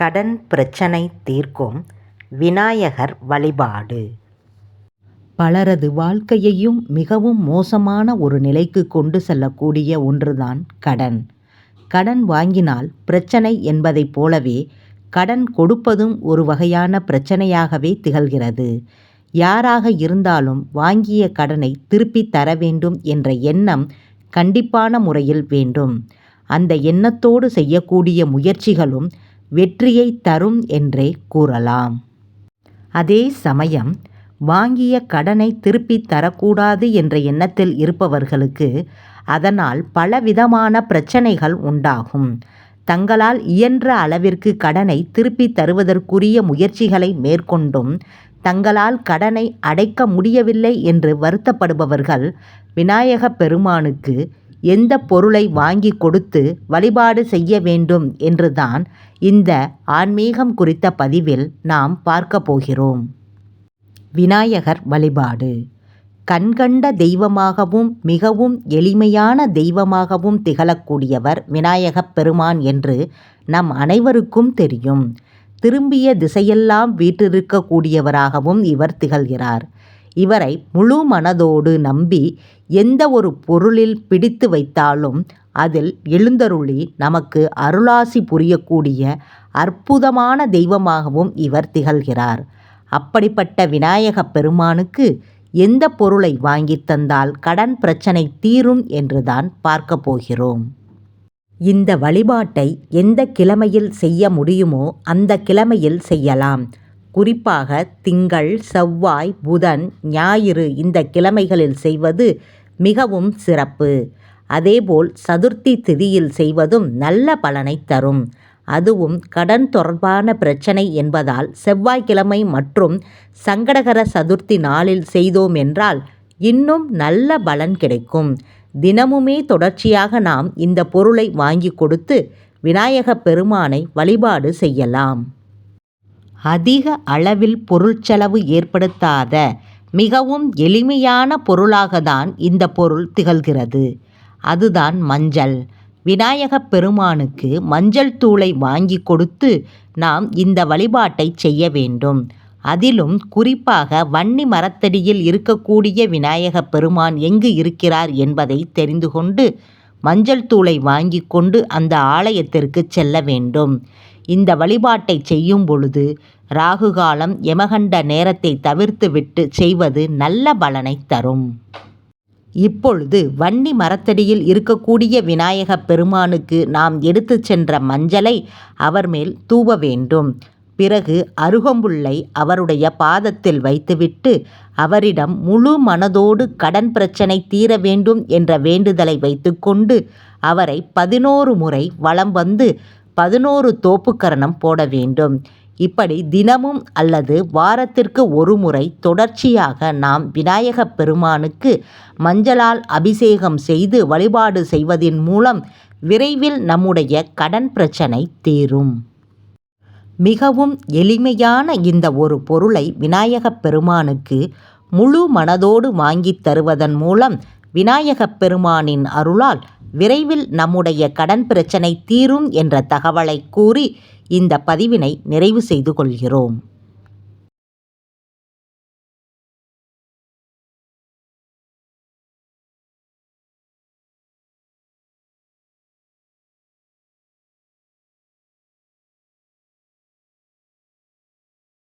கடன் பிரச்சனை தீர்க்கும் விநாயகர் வழிபாடு. பலரது வாழ்க்கையையும் மிகவும் மோசமான ஒரு நிலைக்கு கொண்டு செல்லக்கூடிய ஒன்றுதான் கடன். கடன் வாங்கினால் பிரச்சனை என்பதைப் போலவே கடன் கொடுப்பதும் ஒரு வகையான பிரச்சனையாகவே திகழ்கிறது. யாராக இருந்தாலும் வாங்கிய கடனை திருப்பி தர வேண்டும் என்ற எண்ணம் கண்டிப்பான முறையில் வேண்டும். அந்த எண்ணத்தோடு செய்யக்கூடிய முயற்சிகளும் வெற்றியை தரும் என்றே கூறலாம். அதே சமயம் வாங்கிய கடனை திருப்பி தரக்கூடாது என்ற எண்ணத்தில் இருப்பவர்களுக்கு அதனால் பலவிதமான பிரச்சனைகள் உண்டாகும். தங்களால் இயன்ற அளவிற்கு கடனை திருப்பி தருவதற்குரிய முயற்சிகளை மேற்கொண்டும் தங்களால் கடனை அடைக்க முடியவில்லை என்று வருத்தப்படுபவர்கள் விநாயகப் பெருமானுக்கு எந்த பொருளை வாங்கி கொடுத்து வழிபாடு செய்ய வேண்டும் என்றுதான் இந்த ஆன்மீகம் குறித்த பதிவில் நாம் பார்க்க போகிறோம். விநாயகர் வழிபாடு. கண்கண்ட தெய்வமாகவும் மிகவும் எளிமையான தெய்வமாகவும் திகழக்கூடியவர் விநாயகப் பெருமான் என்று நம் அனைவருக்கும் தெரியும். திரும்பிய திசையெல்லாம் வீற்றிருக்கக்கூடியவராகவும் இவர் திகழ்கிறார். இவரை முழு மனதோடு நம்பி எந்த ஒரு பொருளில் பிடித்து வைத்தாலும் அதில் எழுந்தருளி நமக்கு அருளாசி புரியக்கூடிய அற்புதமான தெய்வமாகவும் இவர் திகழ்கிறார். அப்படிப்பட்ட விநாயகப் பெருமானுக்கு எந்த பொருளை வாங்கித் தந்தால் கடன் பிரச்சனை தீரும் என்றுதான் பார்க்க போகிறோம். இந்த வழிபாட்டை எந்த கிழமையில் செய்ய முடியுமோ அந்த கிழமையில் செய்யலாம். குறிப்பாக திங்கள் செவ்வாய் புதன் ஞாயிறு இந்த கிழமைகளில் செய்வது மிகவும் சிறப்பு. அதேபோல் சதுர்த்தி திதியில் செய்வதும் நல்ல பலனை தரும். அதுவும் கடன் தொடர்பான பிரச்சனை என்பதால் செவ்வாய்க்கிழமை மற்றும் சங்கடகர சதுர்த்தி நாளில் செய்தோம் என்றால் இன்னும் நல்ல பலன் கிடைக்கும். தினமுமே தொடர்ச்சியாக நாம் இந்த பொருளை வாங்கி கொடுத்து விநாயகப் பெருமானை வழிபாடு செய்யலாம். அதிக அளவில் பொருட்செலவு ஏற்படுத்தாத மிகவும் எளிமையான பொருளாக தான் இந்த பொருள் திகழ்கிறது. அதுதான் மஞ்சள். விநாயகப் பெருமானுக்கு மஞ்சள் தூளை வாங்கி கொடுத்து நாம் இந்த வழிபாட்டை செய்ய வேண்டும். அதிலும் குறிப்பாக வன்னி மரத்தடியில் இருக்கக்கூடிய விநாயகப் பெருமான் எங்கு இருக்கிறார் என்பதை தெரிந்து கொண்டு மஞ்சள் தூளை வாங்கி கொண்டு அந்த ஆலயத்திற்கு செல்ல வேண்டும். இந்த வழிபாட்டை செய்யும் பொழுது ராகுகாலம் யமகண்ட நேரத்தை தவிர்த்துவிட்டு செய்வது நல்ல பலனை தரும். இப்பொழுது வன்னி மரத்தடியில் இருக்கக்கூடிய விநாயகப் பெருமானுக்கு நாம் எடுத்து சென்ற மஞ்சளை அவர் மேல் தூவ வேண்டும். பிறகு அருகம்புல்லை அவருடைய பாதத்தில் வைத்துவிட்டு அவரிடம் முழு மனதோடு கடன் பிரச்சனை தீர வேண்டும் என்ற வேண்டுதலை வைத்துக்கொண்டு அவரை பதினோரு முறை வலம் வந்து பதினோரு தோப்புக்கரணம் போட வேண்டும். இப்படி தினமும் அல்லது வாரத்திற்கு ஒரு முறை தொடர்ச்சியாக நாம் விநாயகப் பெருமானுக்கு மஞ்சளால் அபிஷேகம் செய்து வழிபாடு செய்வதின் மூலம் விரைவில் நம்முடைய கடன் பிரச்சனை தீரும். மிகவும் எளிமையான இந்த ஒரு பொருளை விநாயகப் பெருமானுக்கு முழு மனதோடு வாங்கித் தருவதன் மூலம் விநாயகப் பெருமானின் அருளால் விரைவில் நம்முடைய கடன் பிரச்சனை தீரும் என்ற தகவலை கூறி இந்த பதிவினை நிறைவு செய்து கொள்கிறோம்.